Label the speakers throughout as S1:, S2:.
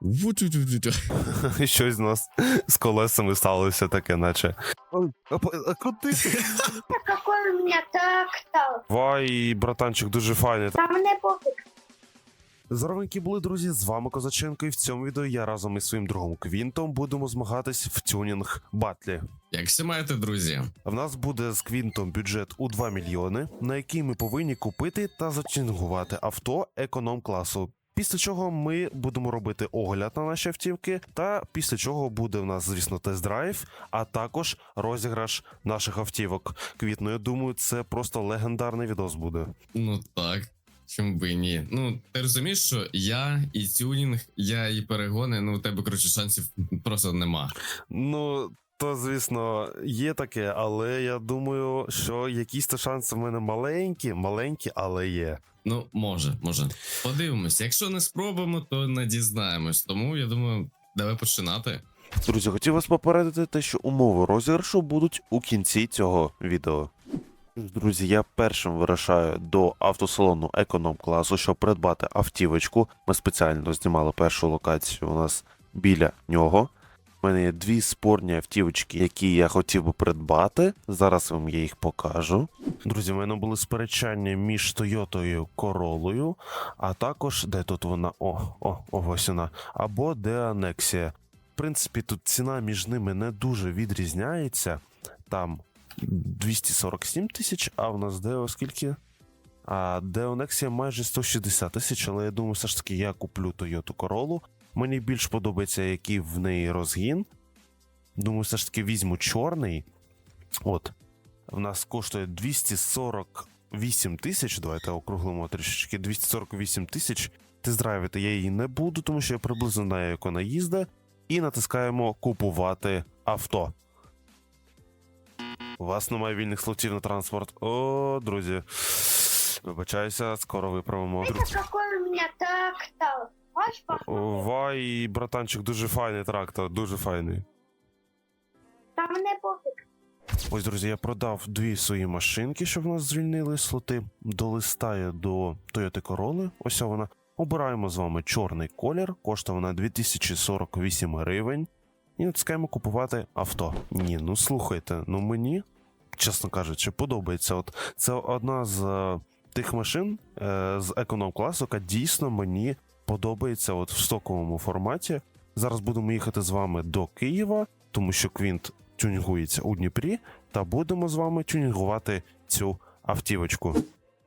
S1: Ву-тю-тю-тю-тю.
S2: Щось з нас з колесами сталося таке, наче. Ой, а, куди ти?
S3: У меня трактор?
S2: Вай, братанчик, дуже файний.
S3: Там не пофиг.
S2: Здоровенькі були, друзі, з вами Козаченко, і в цьому відео я разом із своїм другом Квінтом будемо змагатись в тюнінг батлі.
S1: Як все маєте, друзі?
S2: В нас буде з Квінтом бюджет у 2 мільйони, на який ми повинні купити та зачингувати авто економ-класу. Після чого ми будемо робити огляд на наші автівки, та після чого буде в нас, звісно, тест-драйв, а також розіграш наших автівок. Квітно, я думаю, це просто легендарний відос буде.
S1: Ну так. Чому би і ні? Ну, ти розумієш, що я і тюнінг, я і перегони, ну у тебе, коротше, шансів просто нема.
S2: Ну, то звісно, є таке, але я думаю, що якісь то шанси в мене маленькі, маленькі, але є.
S1: Ну, може, може. Подивимось. Якщо не спробуємо, то не дізнаємось. Тому я думаю, давай починати.
S2: Друзі, хотів вас попередити те, що умови розіграшу будуть у кінці цього відео. Друзі, я першим вирушаю до автосалону економ класу, щоб придбати автівочку. Ми спеціально знімали першу локацію у нас біля нього. У мене є дві спорні автівочки, які я хотів би придбати. Зараз вам я їх покажу. Друзі, в мене були сперечання між Тойотою Королою, а також де тут вона? О, о, о, ось вона. Або де Анексія. В принципі, тут ціна між ними не дуже відрізняється. Там 247 тисяч, а в нас Део скільки? А Део Nexia майже 160 тисяч, але я думаю, все ж таки я куплю Toyota Corolla. Мені більш подобається, який в неї розгін. Думаю, все ж таки візьму чорний. От. В нас коштує 248 тисяч. Давайте округлимо трішечки. 248 тисяч. Тест-драйвити я її не буду, тому що я приблизно знаю, як вона їздить. І натискаємо купувати авто. У вас немає вільних слотів на транспорт. О, друзі. Вибачаюся, скоро виправимо.
S3: Это какой у меня
S2: Вай, братанчик, дуже файний трактор, дуже файний.
S3: Там не пофиг.
S2: Ось, друзі, я продав дві свої машинки, щоб в нас звільнили слоти. Долистаю до Toyota Corolla. Ось вона. Обираємо з вами чорний колір, коштує вона 2048 гривень. І натискаємо купувати авто. Ні, ну слухайте, ну мені, чесно кажучи, подобається. От це одна з е, тих машин е, з економ-класу, яка дійсно мені подобається от в стоковому форматі. Зараз будемо їхати з вами до Києва, тому що Квінт тюнінгується у Дніпрі, та будемо з вами тюнінгувати цю автівочку.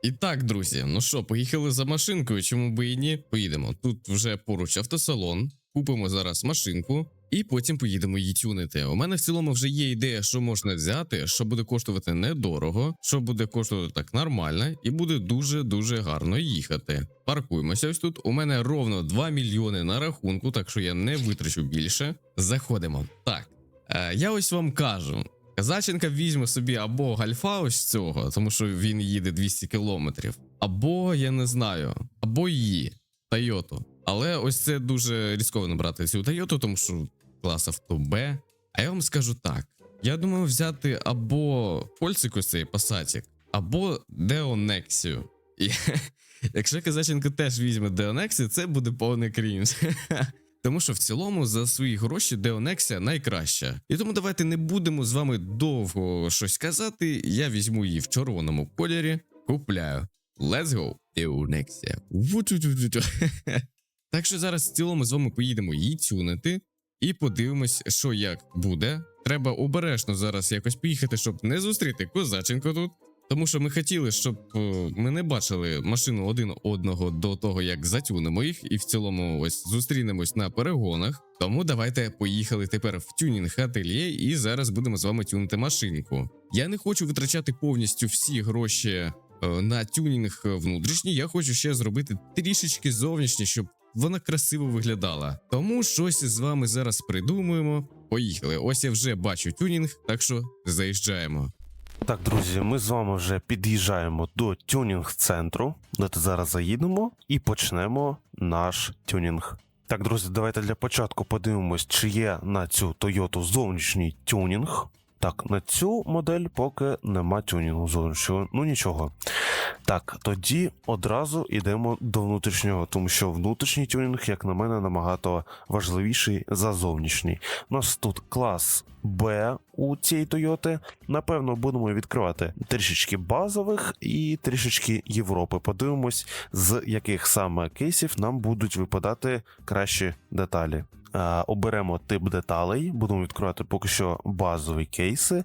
S1: І так, друзі, ну що, поїхали за машинкою, чому би і ні? Поїдемо. Тут вже поруч автосалон, купимо зараз машинку. І потім поїдемо її тюнити. У мене в цілому вже є ідея, що можна взяти, що буде коштувати недорого, що буде коштувати так нормально, і буде дуже дуже гарно їхати. Паркуємося ось тут. У мене ровно 2 мільйони на рахунку, так що я не витрачу більше. Заходимо. Так, е, я ось вам кажу. Казаченка візьме собі або гальфа ось цього, тому що він їде 200 кілометрів, або я не знаю, або її Тойоту. Але ось це дуже ризиковано брати цю Тойоту, тому що клас авто Б. А я вам скажу так: я думаю взяти або Польсик ось цей Пасатік, або Део Нексію. І якщо Казаченко теж візьме Део Нексію, це буде повний крінж. Тому що в цілому за свої гроші Деонексія найкраща. І тому давайте не будемо з вами довго щось казати. Я візьму її в червоному кольорі, купляю. Let's go! Деонексія. Так що зараз в цілому з вами поїдемо її тюнити і подивимось, що як буде. Треба обережно зараз якось поїхати, щоб не зустріти козаченко тут. Тому що ми хотіли, щоб е, ми не бачили машину один одного до того, як затюнемо їх, і в цілому ось зустрінемось на перегонах. Тому давайте поїхали тепер в тюнінг ательє, і зараз будемо з вами тюнити машинку. Я не хочу витрачати повністю всі гроші е, на тюнінг внутрішній. Я хочу ще зробити трішечки зовнішнє, щоб вона красиво виглядала. Тому щось з вами зараз придумаємо. Поїхали. Ось я вже бачу тюнінг, так що заїжджаємо.
S2: Так, друзі, ми з вами вже під'їжджаємо до тюнінг-центру, де зараз заїдемо і почнемо наш тюнінг. Так, друзі, давайте для початку подивимось, чи є на цю Toyota зовнішній тюнінг. Так, на цю модель поки нема тюнінгу зовнішнього. Ну нічого. Так, тоді одразу йдемо до внутрішнього, тому що внутрішній тюнінг, як на мене, набагато важливіший за зовнішній. У нас тут клас Б у цієї Тойоти. Напевно, будемо відкривати трішечки базових і трішечки Європи. Подивимось, з яких саме кейсів нам будуть випадати кращі деталі. Е, оберемо тип деталей, будемо відкривати поки що базові кейси.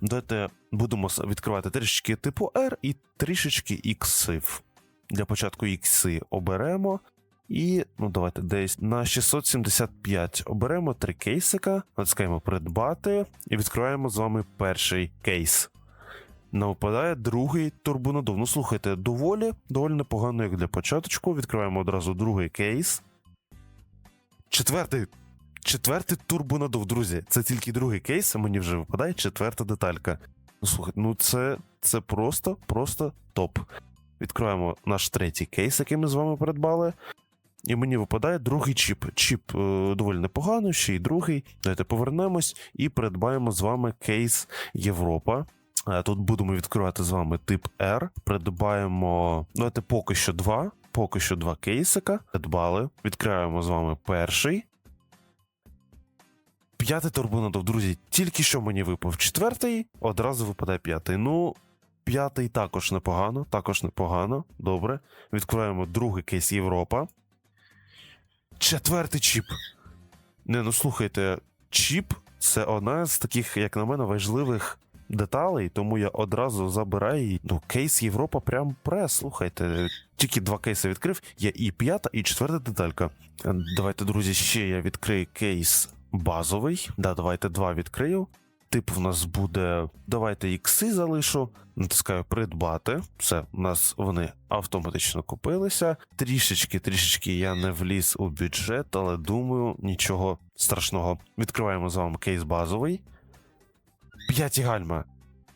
S2: Давайте будемо відкривати трішечки типу R і трішечки іксів. Для початку ікси оберемо. І ну давайте десь на 675 оберемо три кейсика, натискаємо придбати і відкриваємо з вами перший кейс. Нам випадає другий турбонадув. Ну слухайте, доволі, доволі непогано, як для початочку. Відкриваємо одразу другий кейс. Четвертий. Четвертий турбонадув, друзі. Це тільки другий кейс, а мені вже випадає четверта деталька. Ну слухайте, ну це, це просто, просто топ. Відкриваємо наш третій кейс, який ми з вами придбали. І мені випадає другий чіп. Чіп е, доволі непогано, ще й другий. Давайте повернемось і придбаємо з вами кейс Європа. Е, Тут будемо відкривати з вами тип R. Придбаємо. Давайте поки що два. Поки що два кейсика. Придбали. Відкриваємо з вами перший. П'ятий турбонадов, друзі. Тільки що мені випав четвертий, одразу випадає п'ятий. Ну, п'ятий також непогано, також непогано. Добре. Відкриваємо другий кейс Європа. Четвертий чіп. Не, ну слухайте, чіп це одна з таких, як на мене, важливих деталей, тому я одразу забираю її. Ну, кейс Європа прям прес. Слухайте. Тільки два кейси відкрив. Є і п'ята, і четверта деталька. Давайте, друзі, ще я відкрию кейс базовий. Да, давайте два відкрию. Тип в нас буде. Давайте ікси залишу. Натискаю придбати. Все, у нас вони автоматично купилися. Трішечки, трішечки я не вліз у бюджет, але думаю, нічого страшного. Відкриваємо з вами кейс базовий. П'яті гальма.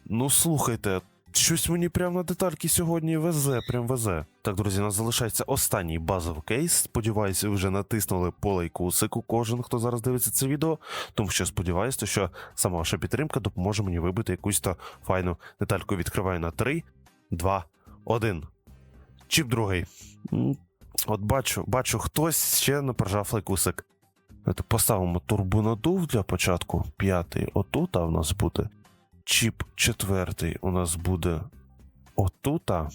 S2: Ну слухайте, щось мені прямо на детальки сьогодні везе, прям везе. Так, друзі, у нас залишається останній базовий кейс. Сподіваюся, ви вже натиснули по лайкусику кожен, хто зараз дивиться це відео. Тому що сподіваюся, що сама ваша підтримка допоможе мені вибити якусь то файну детальку. Відкриваю на 3, 2, 1. Чіп другий. От бачу, бачу, хтось ще не прожав лайкусик. Поставимо турбонадув для початку. П'ятий отут, а в нас буде. Чіп четвертий у нас буде отута.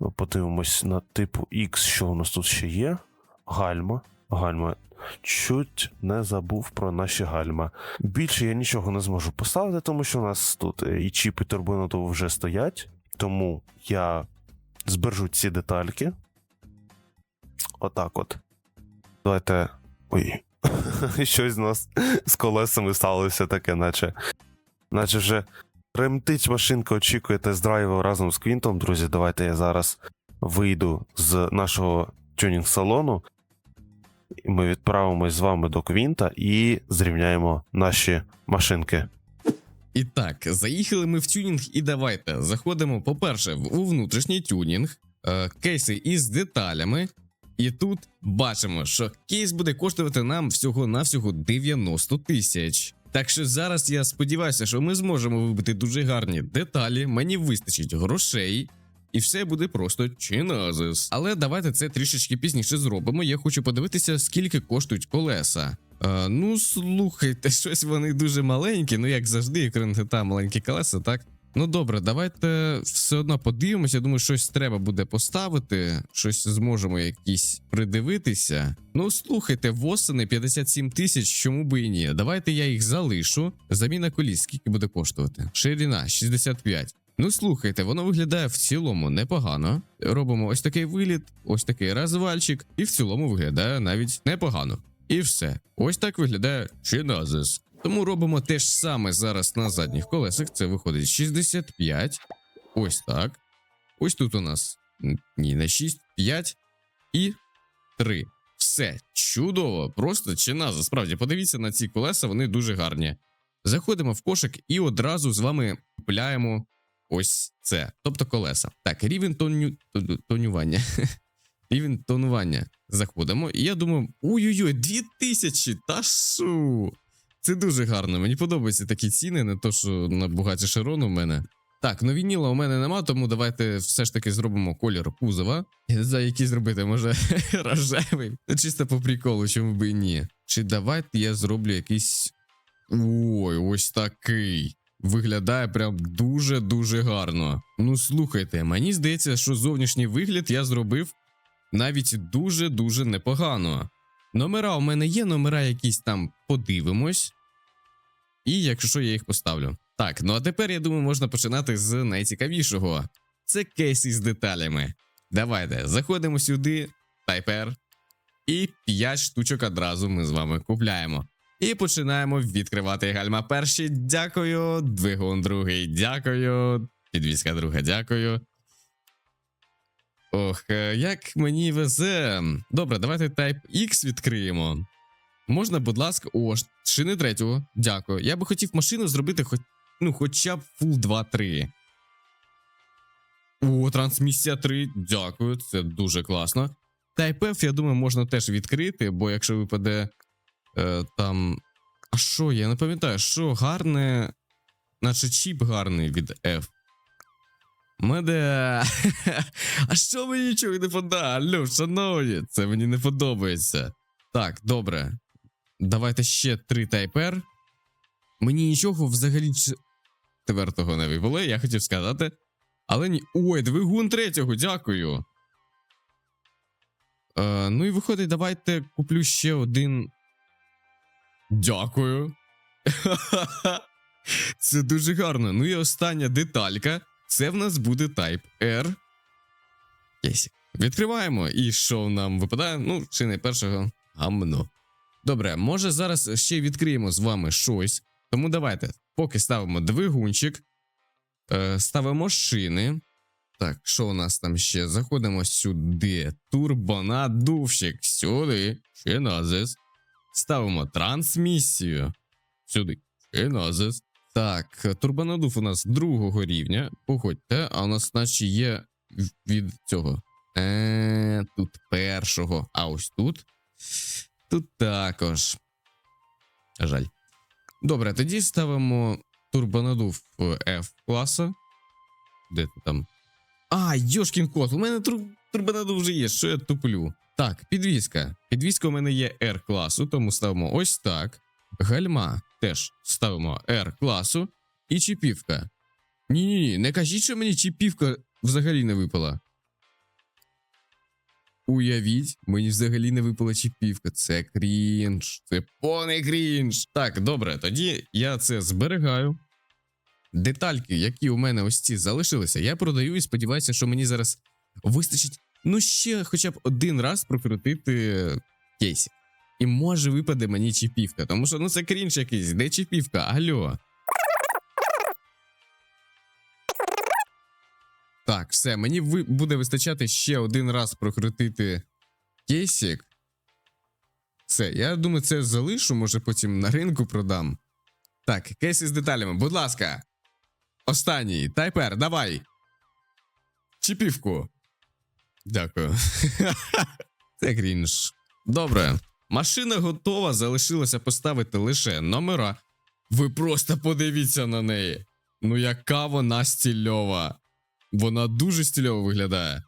S2: Ну, Подивимось на типу X, що у нас тут ще є. Гальма. Гальма. Чуть не забув про наші гальма. Більше я нічого не зможу поставити, тому що у нас тут е, і чіп, і турбонадув вже стоять. Тому я збережу ці детальки. Отак от. Давайте. Ой. Щось з нас з колесами сталося таке, наче. Наче вже тремтить машинка, очікує тест-драйву разом з Квінтом. Друзі, давайте я зараз вийду з нашого тюнінг-салону. Ми відправимось з вами до Квінта і зрівняємо наші машинки.
S1: І так, заїхали ми в тюнінг, і давайте заходимо, по-перше, у внутрішній тюнінг, е, кейси із деталями. І тут бачимо, що кейс буде коштувати нам всього-навсього 90 тисяч. Так що зараз я сподіваюся, що ми зможемо вибити дуже гарні деталі, мені вистачить грошей, і все буде просто чиназис. Але давайте це трішечки пізніше зробимо. Я хочу подивитися, скільки коштують колеса. Е, ну, слухайте, щось вони дуже маленькі, ну як завжди, як рентета маленькі колеса, так? Ну добре, давайте все одно подивимося. Думаю, щось треба буде поставити, щось зможемо якісь придивитися. Ну слухайте, восени 57 тисяч, чому би і ні. Давайте я їх залишу. Заміна коліс, скільки буде коштувати? Ширина 65. Ну слухайте, воно виглядає в цілому непогано. Робимо ось такий виліт, ось такий розвальчик, і в цілому виглядає навіть непогано. І все. Ось так виглядає Чиназис. Тому робимо те ж саме зараз на задніх колесах. Це виходить 65. Ось так. Ось тут у нас ні, не 6, 5 і 3. Все чудово, просто чиназа. Справді, подивіться на ці колеса, вони дуже гарні. Заходимо в кошик і одразу з вами купляємо ось це, тобто колеса. Так, рівень тоню... тонювання. рівень тонування. Заходимо, і я думаю, ой-ой-ой, 2000, та шу. Це дуже гарно. Мені подобаються такі ціни, не то, що на багаті шарон у мене. Так, ну вініла у мене нема, тому давайте все ж таки зробимо колір кузова. Я не який зробити, може рожевий. Ну, чисто по приколу, чому би ні. Чи давайте я зроблю якийсь. Ой, ось такий. Виглядає прям дуже-дуже гарно. Ну слухайте, мені здається, що зовнішній вигляд я зробив навіть дуже-дуже непогано. Номера у мене є, номера якісь там подивимось. І якщо я їх поставлю. Так, ну а тепер я думаю, можна починати з найцікавішого. Це кейси з деталями. Давайте заходимо сюди, тайпер. І 5 штучок одразу ми з вами купляємо. І починаємо відкривати гальма перші. Дякую. Двигун другий, дякую. Підвізка друга, дякую. Ох, е, як мені везе. Добре, давайте Type X відкриємо. Можна, будь ласка, о, шини третього. Дякую. Я би хотів машину зробити хоч, ну, хоча б Full 2-3. О, трансмісія 3. Дякую, це дуже класно. Type F, я думаю, можна теж відкрити, бо якщо випаде е, там. А що, я не пам'ятаю, що гарне. Наче чіп гарний від F. Меде. А що мені нічого не пода? Алло, шановні, це мені не подобається. Так, добре. Давайте ще три тайпер. Мені нічого взагалі четвертого не випало, я хотів сказати. Але ні. Ой, двигун третього, дякую. Е, ну і виходить, давайте куплю ще один. Дякую. Це дуже гарно. Ну і остання деталька. Це в нас буде Type R. Відкриваємо. І що нам випадає? Ну, чи не першого гамно. Добре, може зараз ще відкриємо з вами щось. Тому давайте, поки ставимо двигунчик, е, ставимо шини. Так, що у нас там ще? Заходимо сюди. Турбонадувщик. Сюди. Шиназис. Ставимо трансмісію. Сюди. Шиназис. Так, турбонадув у нас другого рівня. Походьте, а у нас, наче, є від цього. Е, тут першого. А ось тут. Тут також. Жаль. Добре, тоді ставимо турбонадув F класу. Де ти там? А, Йошкін кот, у мене тур... турбонадув вже є, що я туплю. Так, підвізка. Підвізка у мене є R класу, тому ставимо ось так. Гальма теж ставимо R класу. І чіпівка. Ні-ні, не кажіть, що мені чіпівка взагалі не випала. Уявіть, мені взагалі не випала чіпівка. Це крінж. Це повний крінж. Так, добре, тоді я це зберігаю. Детальки, які у мене ось ці залишилися, я продаю і сподіваюся, що мені зараз вистачить ну ще хоча б один раз прокрутити кейсі. І може випаде мені чіпівка, тому що ну це крінж якийсь, де чіпівка? Алло. Так, все, мені буде вистачати ще один раз прокрутити кейсик. Все, я думаю, це залишу, може потім на ринку продам. Так, кейси з деталями, будь ласка. Останній, тайпер, давай. Чіпівку. Дякую. Це крінж. Добре. Машина готова, залишилося поставити лише номера. Ви просто подивіться на неї. Ну, яка вона стільова. Вона дуже стільово виглядає.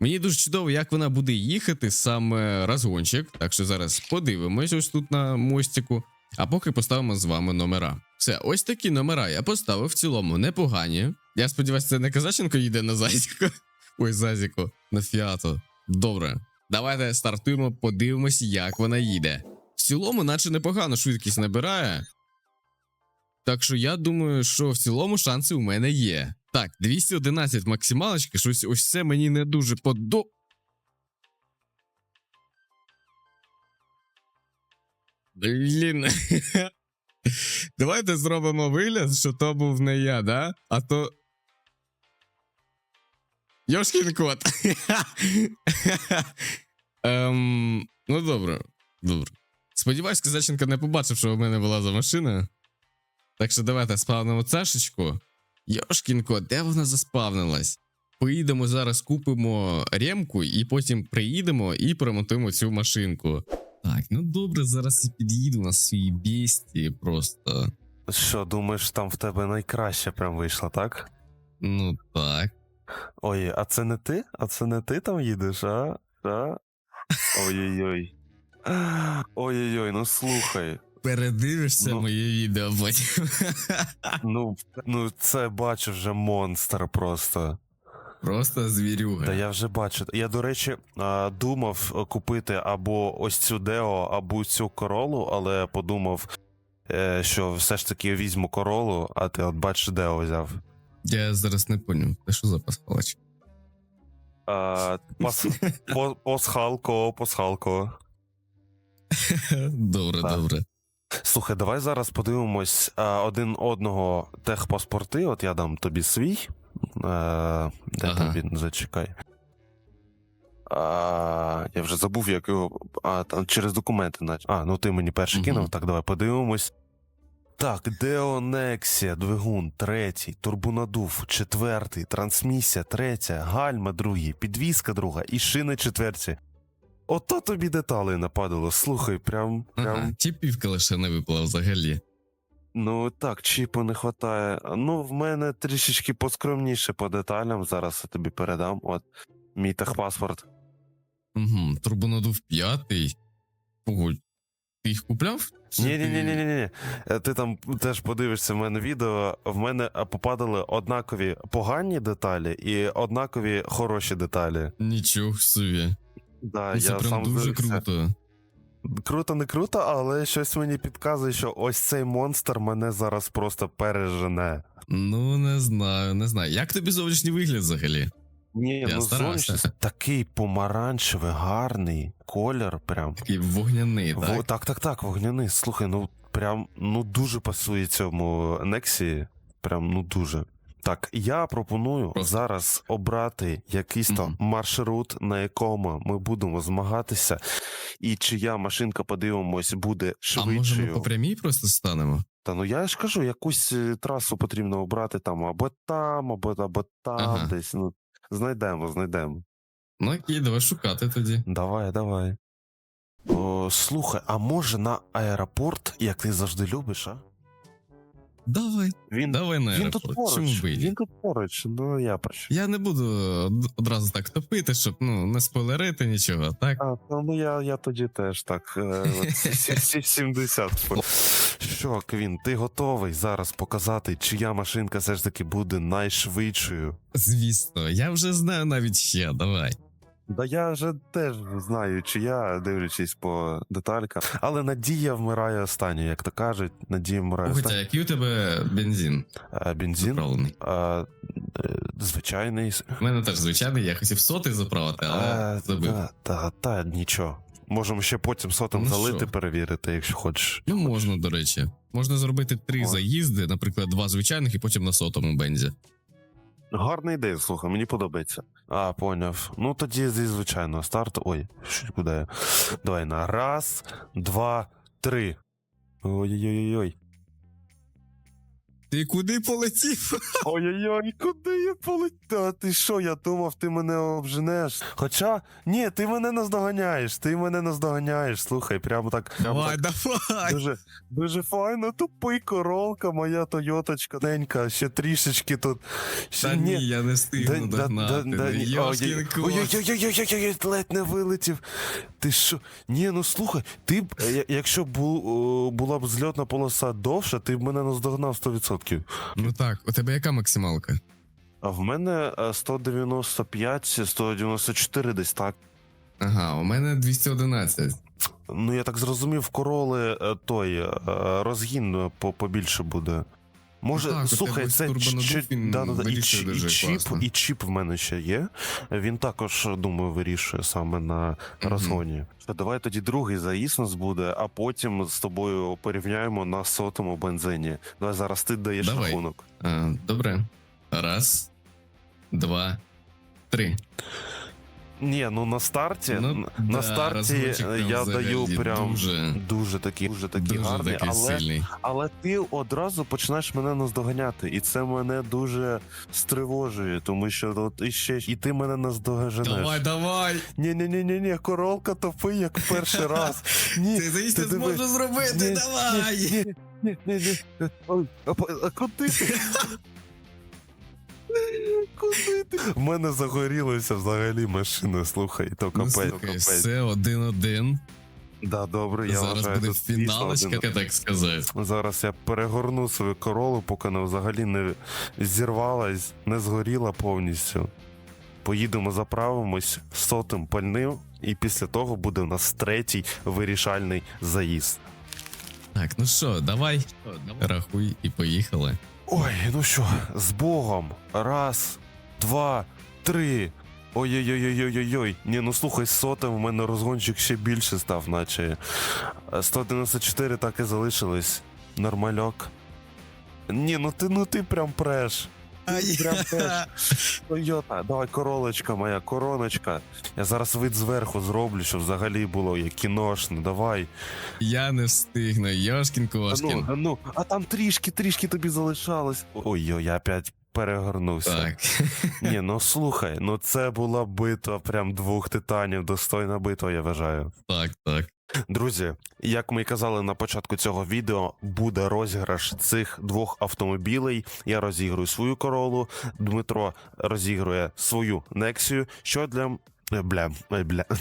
S1: Мені дуже чудово, як вона буде їхати саме розгончик. Так що зараз подивимось ось тут на мостику. А поки поставимо з вами номера. Все, ось такі номера я поставив в цілому непогані. Я сподіваюся, це не Казаченко їде на Зазіку. Ой, Зазіку, на фіато. Добре. Давайте стартуємо, подивимось, як вона їде. В цілому, наче непогано швидкість набирає. Так що я думаю, що в цілому шанси у мене є. Так, 211 максималочки, щось ось це мені не дуже подо. Блін. Давайте зробимо вигляд, що то був не я, да? А то. Йошкін кот. ем, ну добре, добре. Сподіваюсь, Казаченко не побачив, що у мене була за машина. Так що давайте спавнимо цашечку. Йошкін кот, де вона заспавнилась? Поїдемо зараз, купимо ремку, і потім приїдемо і поремонтуємо цю машинку. Так, ну добре, зараз і під'їду на своїй бісті просто.
S2: Що, думаєш, там в тебе найкраще прям вийшло, так?
S1: Ну так.
S2: Ой, а це не ти? А це не ти там їдеш, а? а? Ой-ой-ой. Ой-ой-ой, ну слухай.
S1: Передивишся
S2: Ну.
S1: моє відео потім.
S2: Ну, ну це бачу вже монстр просто.
S1: Просто звірюга.
S2: Та я вже бачу. Я, до речі, думав купити або ось цю Део, або цю королу, але подумав, е, що все ж таки візьму королу, а ти от бачиш, Део взяв.
S1: Я зараз не поняв. Ти що за пасхалач?
S2: Пасхалко, пасхалко.
S1: Добре, добре.
S2: Слухай, давай зараз подивимось а, один одного техпаспорти. От я дам тобі свій. А, де
S1: Ага.
S2: там він? Зачекай. А, я вже забув, як його. А, там через документи, наче. А, ну ти мені перший
S1: Мгм.
S2: кинув, так давай подивимось. Так, Деонексія, двигун, третій, турбонадув, четвертий, трансмісія, третя, гальма, другий, підвізка друга і шини четверті. Ото тобі деталей нападало. Слухай, прям. прям...
S1: Ага, чіпівка лише не випала взагалі.
S2: Ну так, чіпу не вистачає. Ну, в мене трішечки поскромніше по деталям. Зараз я тобі передам. От мій техпаспорт.
S1: Угу, турбонадув п'ятий. Погодь, ти їх купляв?
S2: Ні, ні, ні, ні, ні, ні. Ти там теж подивишся в мене відео. В мене е, попадали однакові погані деталі і однакові хороші деталі.
S1: Нічого собі.
S2: Да,
S1: Ну, Це
S2: я
S1: прям
S2: сам
S1: дуже
S2: здивився.
S1: круто.
S2: Круто, не круто, але щось мені підказує, що ось цей монстр мене зараз просто пережене.
S1: Ну, не знаю, не знаю. Як тобі зовнішній вигляд взагалі?
S2: Ні,
S1: Я
S2: ну зовнішність такий помаранчевий, гарний колір, прям.
S1: Такий вогняний,
S2: Во-
S1: так?
S2: так, так, так, вогняний. Слухай, ну прям ну дуже пасує цьому Нексі. Прям ну дуже. Так, я пропоную
S1: Просто.
S2: зараз обрати якийсь там
S1: Мгм.
S2: маршрут, на якому ми будемо змагатися, і чия машинка, подивимось, буде
S1: А може ми
S2: швидшою.
S1: по прямій просто станемо?
S2: Та ну я ж кажу, якусь е, трасу потрібно обрати там або там, або, або там
S1: Ага.
S2: десь. Ну, знайдемо, знайдемо.
S1: Ну окей, давай шукати тоді.
S2: Давай, давай. О, слухай, а може на аеропорт, як ти завжди любиш, а?
S1: Давай,
S2: Він,
S1: давай на
S2: він тут.
S1: Чому
S2: поруч.
S1: і ні?
S2: Він тут поруч, ну я прошу.
S1: Я не буду од- одразу так топити, щоб ну не спойлерити нічого, так?
S2: А, ну я, я тоді теж так. е, от сі- сі- сі- 70. Що, Квін, ти готовий зараз показати, чия машинка все ж таки буде найшвидшою?
S1: Звісно, я вже знаю навіть ще, давай.
S2: Да я вже теж знаю, чия, дивлячись по деталькам. Але надія вмирає останньою, як то кажуть, надія вмирає
S1: Хоча,
S2: останньою.
S1: який у тебе бензин
S2: А, Бензин,
S1: заправлений?
S2: а, е, звичайний.
S1: У мене теж звичайний, я хотів сотий заправити, але
S2: А,
S1: забив.
S2: Та, та, та, нічого. Можемо ще потім сотом
S1: Ну
S2: залити,
S1: що?
S2: перевірити, якщо хочеш.
S1: Ну, можна, до речі. Можна зробити три
S2: О.
S1: заїзди, наприклад, два звичайних і потім на сотому бензі.
S2: Гарна ідея, слухай, мені подобається. А, поняв. Ну тоді звичайно, старт. Ой, що куди я? Давай на раз, два, три. Ой-ой-ой.
S1: Ти куди полетів?
S2: Ой-ой-ой, куди я полетів? А ти що, я думав, ти мене обженеш. Хоча, ні, ти мене наздоганяєш, ти мене наздоганяєш. Слухай, прямо так. Прямо
S1: Давай,
S2: так
S1: давай.
S2: Дуже, дуже файно, тупий королка, моя Тойоточка. Ненька, ще трішечки тут. Ще,
S1: Та ні, я не встигну догнати. ну, Йошкін кот.
S2: Ой-ой-ой, ледь не вилетів. Ти що? Ні, ну слухай, ти б, е, якщо б бу- була б зльотна полоса довша, ти б мене наздогнав 100%.
S1: Ну так, у тебе яка максималка?
S2: А в мене е, 195, 194 десь так.
S1: Ага, у мене 211.
S2: Ну, я так зрозумів, короли е, той е, розгін е, побільше буде. Може,
S1: Ну так,
S2: слухай, це чи- да, да, да, і, і, чіп,
S1: класно.
S2: і чіп в мене ще є. Він також, думаю, вирішує саме на розгоні. Що, Давай тоді другий заїзд нас буде, а потім з тобою порівняємо на сотому бензині. Давай зараз ти даєш
S1: Давай.
S2: рахунок.
S1: А, добре. Раз, два, три.
S2: Ні, ну на старті,
S1: Ну,
S2: на
S1: да,
S2: старті я даю прям
S1: дуже,
S2: дуже такий, дуже такий
S1: дуже
S2: гарний,
S1: такий
S2: але,
S1: сильний.
S2: але ти одразу починаєш мене наздоганяти, і це мене дуже стривожує, тому що от іще і ти мене наздоженеш.
S1: Давай, давай!
S2: Ні, ні, ні, ні, ні, королка топи, як перший раз. Ні,
S1: Ти
S2: диви.
S1: зможу зробити, давай!
S2: ні, ні, ні, ні. А куди ти? В мене загорілася взагалі машина, слухай, то
S1: Ну,
S2: капець,
S1: все один-один.
S2: Да, добре, я
S1: Зараз
S2: вважаю,
S1: буде фіналочка, так сказати.
S2: Зараз я перегорну свою королу, поки вона взагалі не зірвалась, не згоріла повністю. Поїдемо, заправимось сотим пальним, і після того буде у нас третій вирішальний заїзд.
S1: Так, ну що, давай, рахуй і поїхали.
S2: Ой, ну що, з Богом. Раз, два, три. Ой-ой-ой-ой-ой-ой. Ні, ну слухай, сотим в мене розгончик ще більше став, наче. Е, 194 так і залишилось. Нормальок. Ні, ну ти ну ти прям преш. Прям преш. Тойота, давай королочка моя, короночка. Я зараз вид зверху зроблю, щоб взагалі було як кіношне. Давай.
S1: Я не встигну, Йошкін
S2: А ну, а ну, а там трішки, трішки тобі залишалось. Ой-ой, я опять перегорнувся.
S1: Так.
S2: Ні, ну слухай, ну це була битва прям двох титанів, достойна битва, я вважаю.
S1: Так, так.
S2: Друзі, як ми і казали на початку цього відео, буде розіграш цих двох автомобілей. Я розіграю свою королу, Дмитро розігрує свою Нексію. Що для. Е, Бля, е, бля.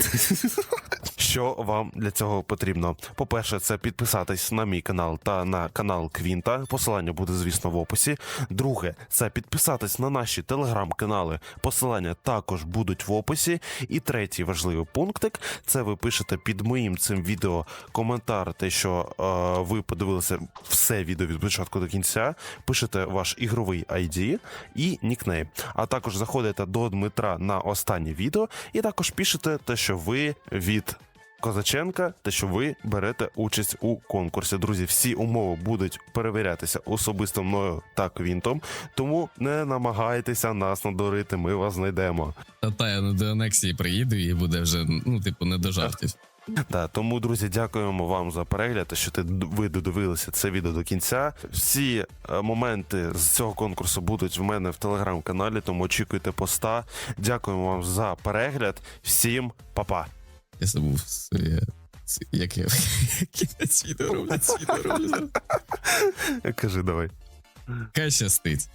S2: Що вам для цього потрібно? По-перше, це підписатись на мій канал та на канал Квінта. Посилання буде, звісно, в описі. Друге, це підписатись на наші телеграм-канали. Посилання також будуть в описі. І третій важливий пунктик це ви пишете під моїм цим відео коментар, те, що е, ви подивилися все відео від початку до кінця. Пишете ваш ігровий ID і нікнейм. А також заходите до Дмитра на останнє відео, і також пишете те, що ви від. Козаченка, те, що ви берете участь у конкурсі. Друзі, всі умови будуть перевірятися особисто мною та Квінтом, тому не намагайтеся нас надурити, ми вас знайдемо.
S1: Та та я до анексії приїду і буде вже, ну, типу, не до жартів.
S2: Да, тому, друзі, дякуємо вам за перегляд, що ти ви додивилися це відео до кінця. Всі е, моменти з цього конкурсу будуть в мене в телеграм-каналі, тому очікуйте поста. Дякуємо вам за перегляд. Всім па-па!
S1: Я забув Як я кінець відео роблю, відео роблю.
S2: Кажи давай.
S1: Хай щастить.